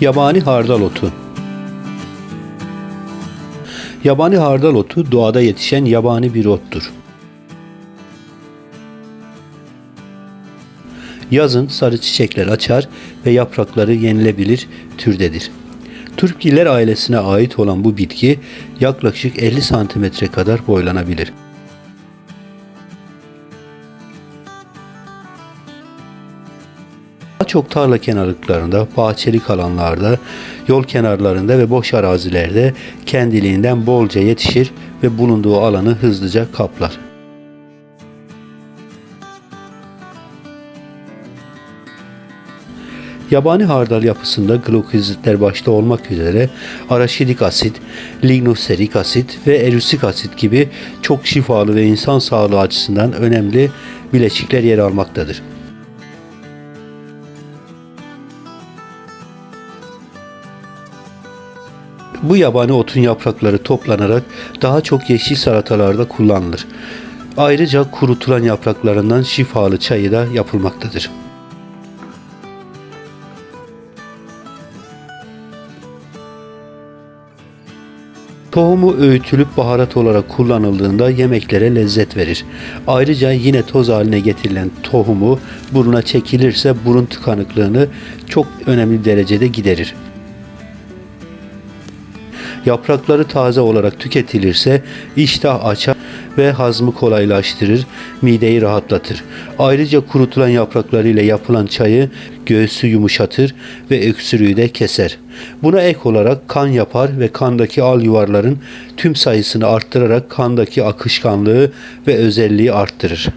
Yabani hardal otu. Yabani hardal otu doğada yetişen yabani bir ottur. Yazın sarı çiçekler açar ve yaprakları yenilebilir türdedir. Türkgiller ailesine ait olan bu bitki yaklaşık 50 santimetre kadar boylanabilir. Daha çok tarla kenarlıklarında, bahçelik alanlarda, yol kenarlarında ve boş arazilerde kendiliğinden bolca yetişir ve bulunduğu alanı hızlıca kaplar. Yabani hardal yapısında glokozitler başta olmak üzere araşidik asit, lignoserik asit ve erüsik asit gibi çok şifalı ve insan sağlığı açısından önemli bileşikler yer almaktadır. Bu yabani otun yaprakları toplanarak daha çok yeşil salatalarda kullanılır. Ayrıca kurutulan yapraklarından şifalı çayı da yapılmaktadır. Tohumu öğütülüp baharat olarak kullanıldığında yemeklere lezzet verir. Ayrıca yine toz haline getirilen tohumu buruna çekilirse burun tıkanıklığını çok önemli derecede giderir. Yaprakları taze olarak tüketilirse iştah açar ve hazmı kolaylaştırır, mideyi rahatlatır. Ayrıca kurutulan yapraklarıyla yapılan çayı göğsü yumuşatır ve öksürüğü de keser. Buna ek olarak kan yapar ve kandaki al yuvarların tüm sayısını arttırarak kandaki akışkanlığı ve özelliği arttırır.